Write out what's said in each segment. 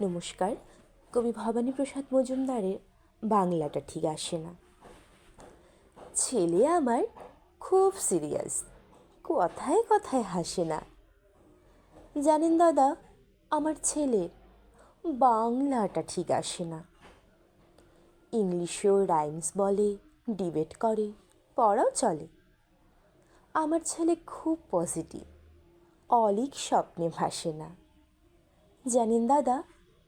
নমস্কার। কবি ভবানী প্রসাদ মজুমদারের বাংলাটা ঠিক আসে না। ছেলে আমার খুব সিরিয়াস, কথায় কথায় হাসে না। জানেন দাদা, আমার ছেলের বাংলাটা ঠিক আসে না। ইংলিশেও রাইমস বলে, ডিবেট করে, পড়াও চলে। আমার ছেলে খুব পজিটিভ, অলিক স্বপ্নে ভাসে না। জানেন দাদা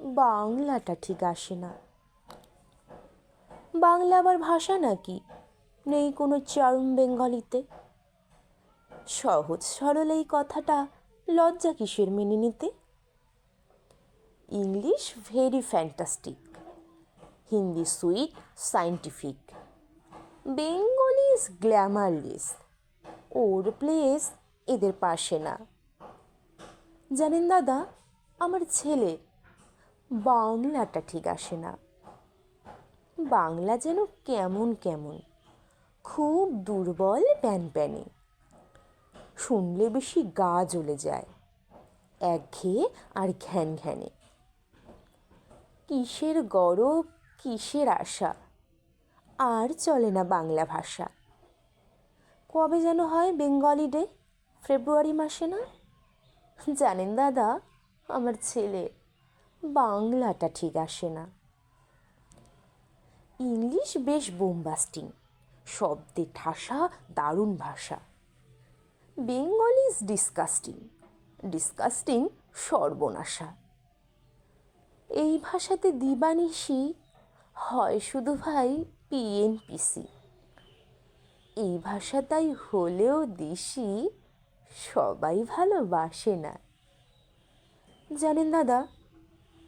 বাংলাটা ঠিক আসে না। বাংলা আবার ভাষা নাকি? নেই কোনো চার্ম বেঙ্গলিতে? সহজ সরল এই কথাটা লজ্জা কিসের মেনে নিতে? English very fantastic Hindi sweet scientific Bengali is glamourless, or place এদের পাশে না। জানেন দাদা, আমার ছেলের বাংলাটা ঠিক আসে না। বাংলা যেন কেমন কেমন, খুব দুর্বল প্যান প্যানে। শুনলে বেশি গা জ্বলে যায় একঘেয়ে আর ঘ্যান ঘ্যানে। কিসের গরব, কিসের আশা, আর চলে না বাংলা ভাষা। কবে যেন হয় বেঙ্গলি ডে, ফেব্রুয়ারি মাসে না? জানেন দাদা, আমার ছেলে বাংলাটা ঠিক আসে না। ইংলিশ বেশ বোমবাস্টিং শব্দে ঠাসা, দারুণ ভাষা। বেঙ্গলি ইজ ডিসকাস্টিং ডিসকাস্টিং সর্বনাশা। এই ভাষাতে দিবানিশি হয় শুধু ভাই পিএনপিসি এই ভাষা তাই হলেও দিশি সবাই ভালোবাসে না। জানেন দাদা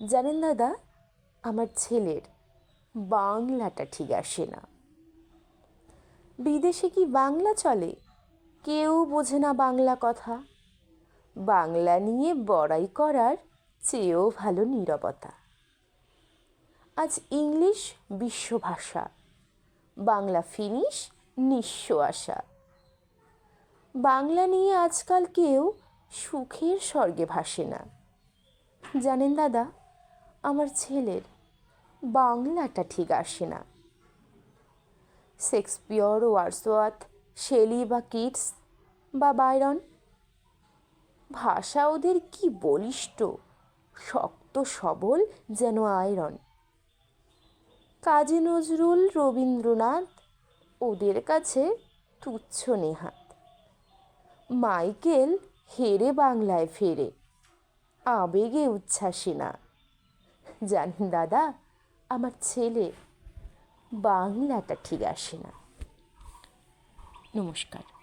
জানেন দাদা আমার ছেলের বাংলাটা ঠিক আসে না। বিদেশে কি বাংলা চলে? কেউ বোঝে না বাংলা কথা। বাংলা নিয়ে বড়াই করার চেয়েও ভালো নীরবতা। আজ ইংলিশ বিশ্বভাষা বাংলা ফিনিশ নিঃস্ব আশা। বাংলা নিয়ে আজকাল কেউ সুখের স্বর্গে ভাসে না। জানেন দাদা আমার ছেলের। বাংলাটা ঠিক আসে না। শেক্সপিয়র, ওয়ার্সওয়ার্থ, শেলি বা কিটস বা বাইরন? ভাষা ওদের কি বলিষ্ঠ, শক্ত, সবল যেন আয়রন? কাজী নজরুল, রবীন্দ্রনাথ, ওদের কাছে তুচ্ছ নেহাত। মাইকেল হেরে বাংলায় ফেরে। আবেগে উচ্ছ্বাসী না। জানেন দাদা আমার ছেলে। বাংলাটা ঠিক আসে না। নমস্কার।